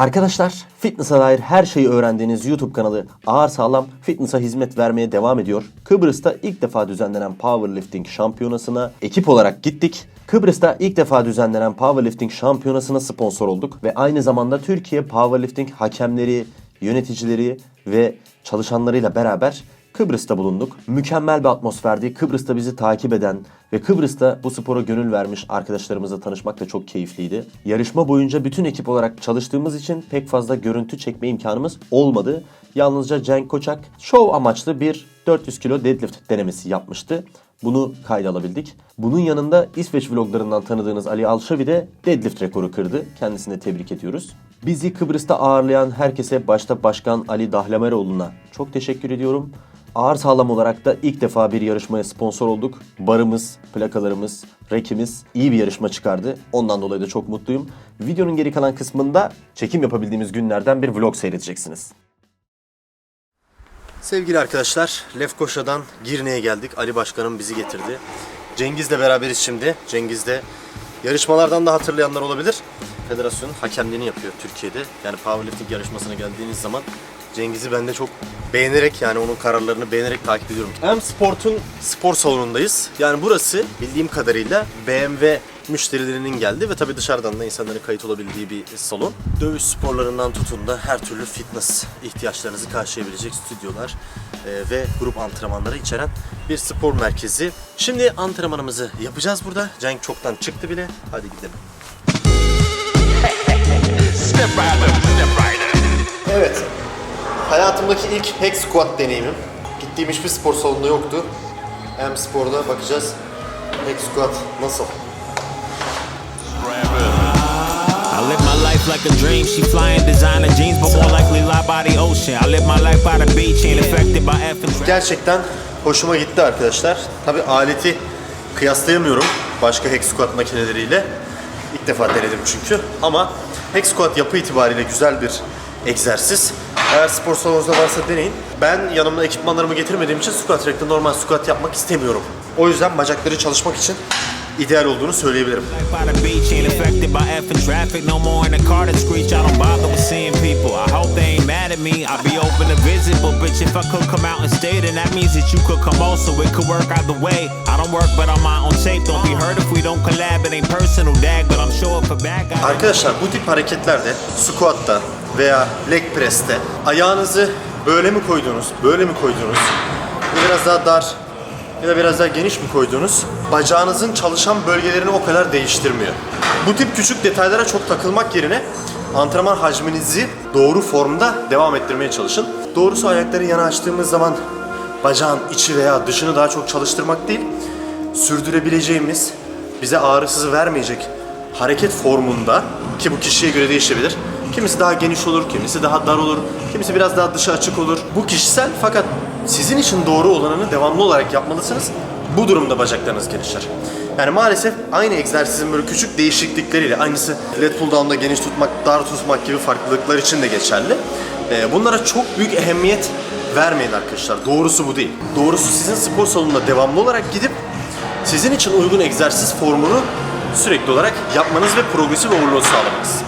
Arkadaşlar, fitness'a dair her şeyi öğrendiğiniz YouTube kanalı Ağır Sağlam Fitness'a hizmet vermeye devam ediyor. Kıbrıs'ta ilk defa düzenlenen Powerlifting Şampiyonası'na ekip olarak gittik. Kıbrıs'ta ilk defa düzenlenen Powerlifting Şampiyonası'na sponsor olduk ve aynı zamanda Türkiye Powerlifting hakemleri, yöneticileri ve çalışanlarıyla beraber Kıbrıs'ta bulunduk. Mükemmel bir atmosferdi. Kıbrıs'ta bizi takip eden ve Kıbrıs'ta bu spora gönül vermiş arkadaşlarımızla tanışmak da çok keyifliydi. Yarışma boyunca bütün ekip olarak çalıştığımız için pek fazla görüntü çekme imkanımız olmadı. Yalnızca Cenk Koçak şov amaçlı bir 400 kilo deadlift denemesi yapmıştı. Bunu kayda alabildik. Bunun yanında İsveç vloglarından tanıdığınız Ali Alşavi de deadlift rekoru kırdı. Kendisini de tebrik ediyoruz. Bizi Kıbrıs'ta ağırlayan herkese başta Başkan Ali Dahlameroğlu'na çok teşekkür ediyorum. Ağır sağlam olarak da ilk defa bir yarışmaya sponsor olduk. Barımız, plakalarımız, rekimiz iyi bir yarışma çıkardı. Ondan dolayı da çok mutluyum. Videonun geri kalan kısmında çekim yapabildiğimiz günlerden bir vlog seyredeceksiniz. Sevgili arkadaşlar, Lefkoşa'dan Girne'ye geldik. Ali Başkanım bizi getirdi. Cengiz'le beraberiz şimdi. Cengiz de yarışmalardan da hatırlayanlar olabilir. Federasyonun hakemliğini yapıyor Türkiye'de. Yani powerlifting yarışmasına geldiğiniz zaman Cengiz'i ben de çok beğenerek yani onun kararlarını beğenerek takip ediyorum. M Sport'un spor salonundayız. Yani burası bildiğim kadarıyla BMW müşterilerinin geldi ve tabii dışarıdan da insanların kayıt olabildiği bir salon. Dövüş sporlarından tutun da her türlü fitness ihtiyaçlarınızı karşılayabilecek stüdyolar e, ve grup antrenmanları içeren bir spor merkezi. Şimdi antrenmanımızı yapacağız burada. Cenk çoktan çıktı bile. Hadi gidelim. Step right up, step right. Hayatımdaki ilk hack squat deneyimim. Gittiğim hiçbir spor salonunda yoktu. M Spor'da bakacağız. Hack squat nasıl? I live my life like a dream. She flying designer jeans, but more likely lie by the ocean. I live my life by the beach, ain't affected by effing. Gerçekten hoşuma gitti arkadaşlar. Tabi aleti kıyaslayamıyorum başka hack squat makineleriyle. İlk defa denedim çünkü. Ama hack squat yapı itibariyle güzel bir egzersiz. Eğer spor salonunuzda varsa deneyin. Ben yanımda ekipmanlarımı getirmediğim için squat rack'te normal squat yapmak istemiyorum. O yüzden bacakları çalışmak için ideal olduğunu söyleyebilirim. Arkadaşlar bu tip hareketlerde squat'ta veya leg press'te ayağınızı böyle mi koydunuz, böyle mi koydunuz? Biraz daha dar ya da biraz daha geniş mi koydunuz? Bacağınızın çalışan bölgelerini o kadar değiştirmiyor. Bu tip küçük detaylara çok takılmak yerine antrenman hacminizi doğru formda devam ettirmeye çalışın. Doğrusu ayakları yana açtığımız zaman bacağın içi veya dışını daha çok çalıştırmak değil, sürdürebileceğimiz, bize ağrısız vermeyecek hareket formunda ki bu kişiye göre değişebilir. Kimisi daha geniş olur, kimisi daha dar olur, kimisi biraz daha dışa açık olur. Bu kişisel fakat sizin için doğru olanını devamlı olarak yapmalısınız. Bu durumda bacaklarınız gelişir. Yani maalesef aynı egzersizin böyle küçük değişiklikleriyle aynısı lat pull down'da geniş tutmak, dar tutmak gibi farklılıklar için de geçerli. Ee, Bunlara çok büyük ehemmiyet vermeyin arkadaşlar. Doğrusu bu değil. Doğrusu sizin spor salonuna devamlı olarak gidip sizin için uygun egzersiz formunu sürekli olarak yapmanız ve progresif overload sağlamanız.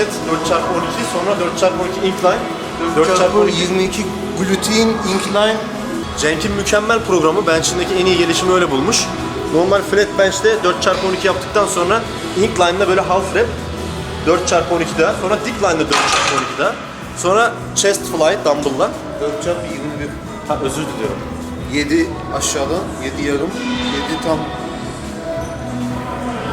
Set 4x12 sonra 4x12 incline. 4x12 22 glutein incline. Cenk'in mükemmel programı bench'indeki en iyi gelişimi öyle bulmuş. Normal flat bench'te 4x12 yaptıktan sonra incline'da böyle half rep 4x12 daha sonra decline'da 4x12 daha sonra chest fly dumbbell'la. 4 çarpı 21 ha, özür diliyorum. 7 aşağıda 7 yarım 7 tam.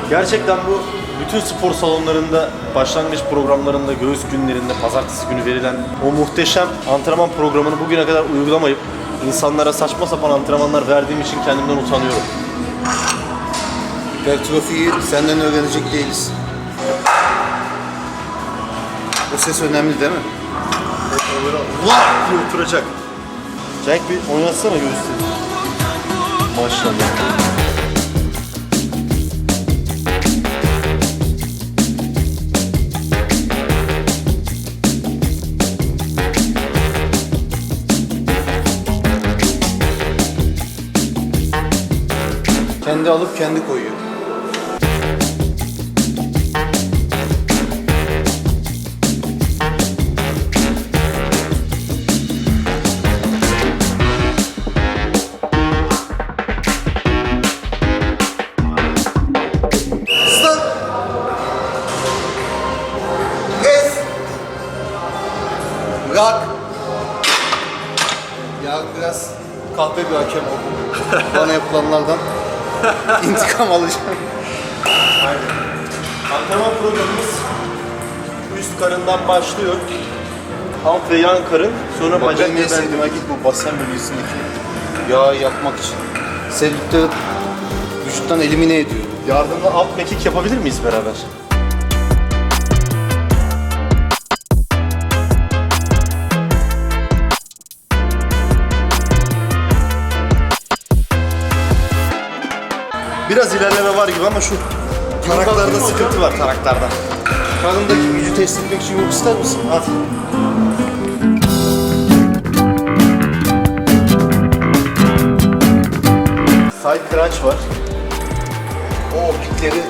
Gerçekten bu bütün spor salonlarında, başlangıç programlarında, göğüs günlerinde, pazartesi günü verilen o muhteşem antrenman programını bugüne kadar uygulamayıp insanlara saçma sapan antrenmanlar verdiğim için kendimden utanıyorum. hipertrofiyi senden öğrenecek değiliz. O ses önemli değil mi? Vah diye oturacak. Cenk bir oynatsana göğüsleri. Maşallah. Alıp kendi koyuyor. İntikam alacağım. Antrenman programımız üst karından başlıyor. Alt ve yan karın, sonra Bak bacak benim ve en bel. sevdiğim hareket bu basen bölgesindeki yağı yakmak için. Selülitleri vücuttan elimine ediyor. Yardımla alt mekik yapabilir miyiz beraber? Biraz ilerleme var gibi ama şu taraklarda sıkıntı var taraklarda. Karnındaki gücü test etmek için yok ister misin? At. Side crunch var. O optikleri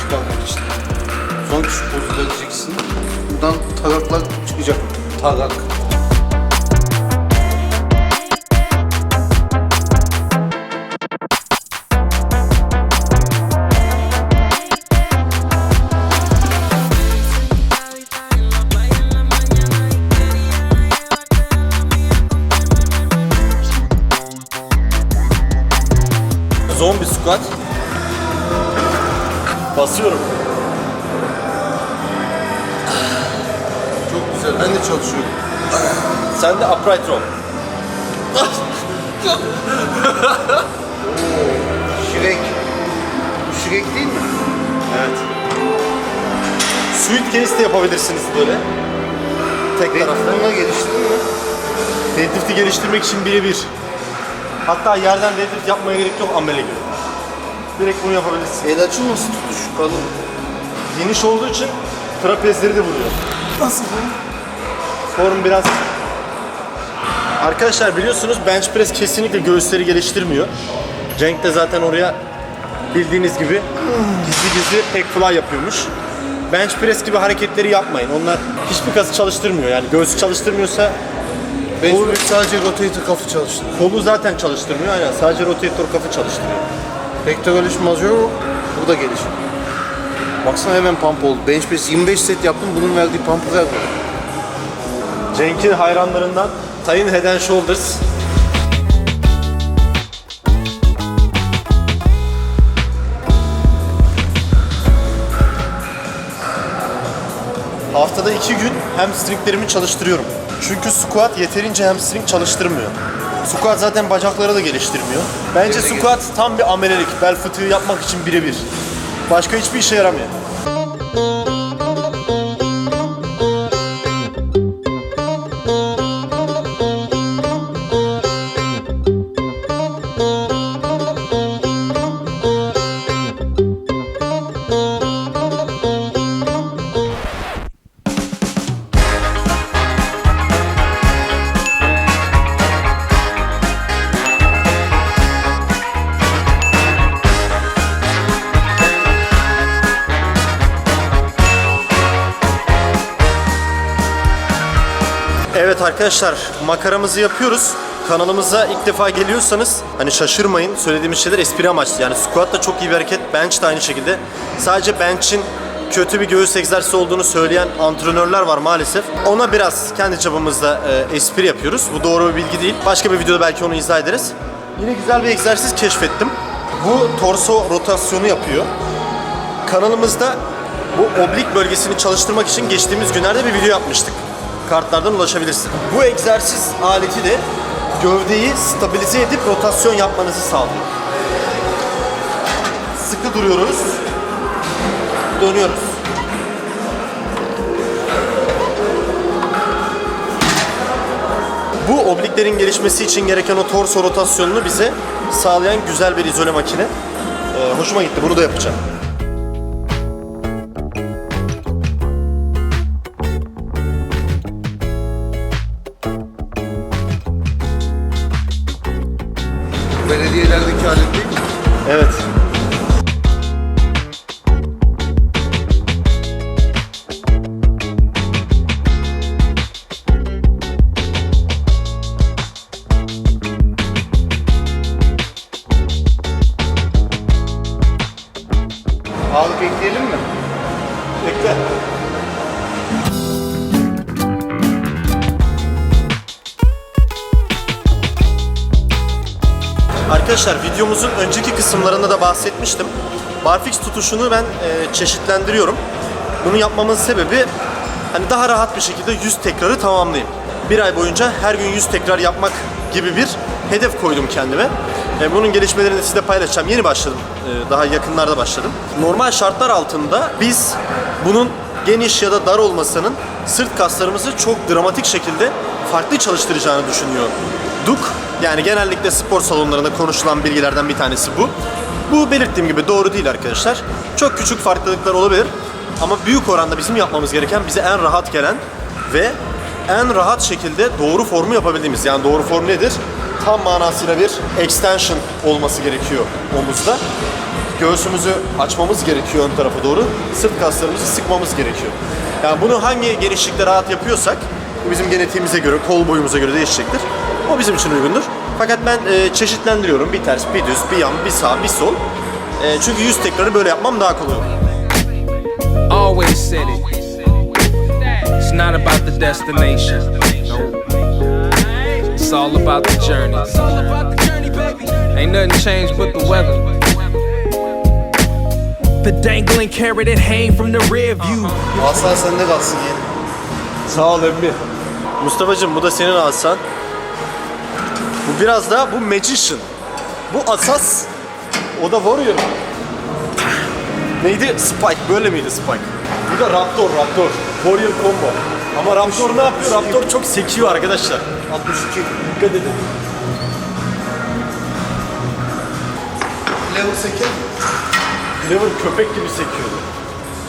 çıkarmak için. Son küçük pozu vereceksin. Buradan taraklar çıkacak. Tarak. Çok güzel. Ben de çalışıyorum. Sen de upright row. Şirek. Bu şirek değil mi? Evet. Suitcase de yapabilirsiniz böyle. Tek Red tarafta. Bull'la geliştirdin mi? Deadlift'i geliştirmek için birebir. Hatta yerden deadlift yapmaya gerek yok amele gibi. Direkt bunu yapabilirsin. El açılmasın tutuş. Kalın. Geniş olduğu için trapezleri de vuruyor. Nasıl bu? Form biraz... Arkadaşlar biliyorsunuz bench press kesinlikle göğüsleri geliştirmiyor. Cenk de zaten oraya bildiğiniz gibi gizli gizli tek fly yapıyormuş. Bench press gibi hareketleri yapmayın. Onlar hiçbir kası çalıştırmıyor. Yani göğsü çalıştırmıyorsa Ben Olur. sadece rotator kafı çalıştım. kolu zaten çalıştırmıyor. Aynen sadece rotator kafı çalıştırıyor. Pectoralis major burada gelişim. Baksana hemen pump oldu. Bench press 25 set yaptım. Bunun verdiği pump'ı verdi. Cenk'in hayranlarından Tayin Head and Shoulders. Haftada iki gün hamstringlerimi çalıştırıyorum. Çünkü squat yeterince hamstring çalıştırmıyor. Squat zaten bacakları da geliştirmiyor. Bence squat tam bir amelelik. Bel fıtığı yapmak için birebir. Başka hiçbir işe yaramıyor. Evet arkadaşlar makaramızı yapıyoruz. Kanalımıza ilk defa geliyorsanız hani şaşırmayın. Söylediğimiz şeyler espri amaçlı. Yani squat da çok iyi bir hareket. Bench de aynı şekilde. Sadece bench'in kötü bir göğüs egzersizi olduğunu söyleyen antrenörler var maalesef. Ona biraz kendi çabamızda e, espri yapıyoruz. Bu doğru bir bilgi değil. Başka bir videoda belki onu izah ederiz. Yine güzel bir egzersiz keşfettim. Bu torso rotasyonu yapıyor. Kanalımızda bu oblik bölgesini çalıştırmak için geçtiğimiz günlerde bir video yapmıştık. Kartlardan ulaşabilirsin. Bu egzersiz aleti de gövdeyi stabilize edip rotasyon yapmanızı sağlıyor. Sıkı duruyoruz. Dönüyoruz. Bu obliklerin gelişmesi için gereken o torso rotasyonunu bize sağlayan güzel bir izole makine. Ee, hoşuma gitti. Bunu da yapacağım. Arkadaşlar videomuzun önceki kısımlarında da bahsetmiştim. Barfix tutuşunu ben e, çeşitlendiriyorum. Bunu yapmamın sebebi hani daha rahat bir şekilde 100 tekrarı tamamlayayım. Bir ay boyunca her gün 100 tekrar yapmak gibi bir hedef koydum kendime. E, bunun gelişmelerini size paylaşacağım. Yeni başladım. E, daha yakınlarda başladım. Normal şartlar altında biz bunun geniş ya da dar olmasının sırt kaslarımızı çok dramatik şekilde farklı çalıştıracağını düşünüyorduk. Yani genellikle spor salonlarında konuşulan bilgilerden bir tanesi bu. Bu belirttiğim gibi doğru değil arkadaşlar. Çok küçük farklılıklar olabilir. Ama büyük oranda bizim yapmamız gereken bize en rahat gelen ve en rahat şekilde doğru formu yapabildiğimiz. Yani doğru form nedir? Tam manasıyla bir extension olması gerekiyor omuzda. Göğsümüzü açmamız gerekiyor ön tarafa doğru. Sırt kaslarımızı sıkmamız gerekiyor. Yani bunu hangi genişlikte rahat yapıyorsak bizim genetiğimize göre, kol boyumuza göre değişecektir. O bizim için uygundur. Fakat ben e, çeşitlendiriyorum. Bir ters, bir düz, bir yan, bir sağ, bir sol. E, çünkü yüz tekrarı böyle yapmam daha kolay olur. always said it. It's not about the destination. It's all about the journey. Ain't nothing changed but the weather. The dangling carrot it hang from the rear view. Aslan sende kalsın yeğenim. Sağ ol emmi. Mustafa'cığım bu da senin asan. Biraz da bu Magician. Bu asas. O da Warrior. Neydi? Spike. Böyle miydi Spike? Bu da Raptor, Raptor. Warrior combo. Ama Raptor ne yapıyor? Raptor çok sekiyor arkadaşlar. 62. Dikkat edin. Level 8 mi? Cleaver köpek gibi sekiyordu.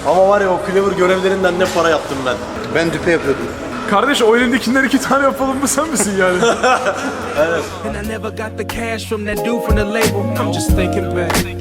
Ama var ya o Cleaver görevlerinden ne para yaptım ben. Ben düpe yapıyordum. Kardeş o elindekinden iki tane yapalım mı? Sen misin yani? And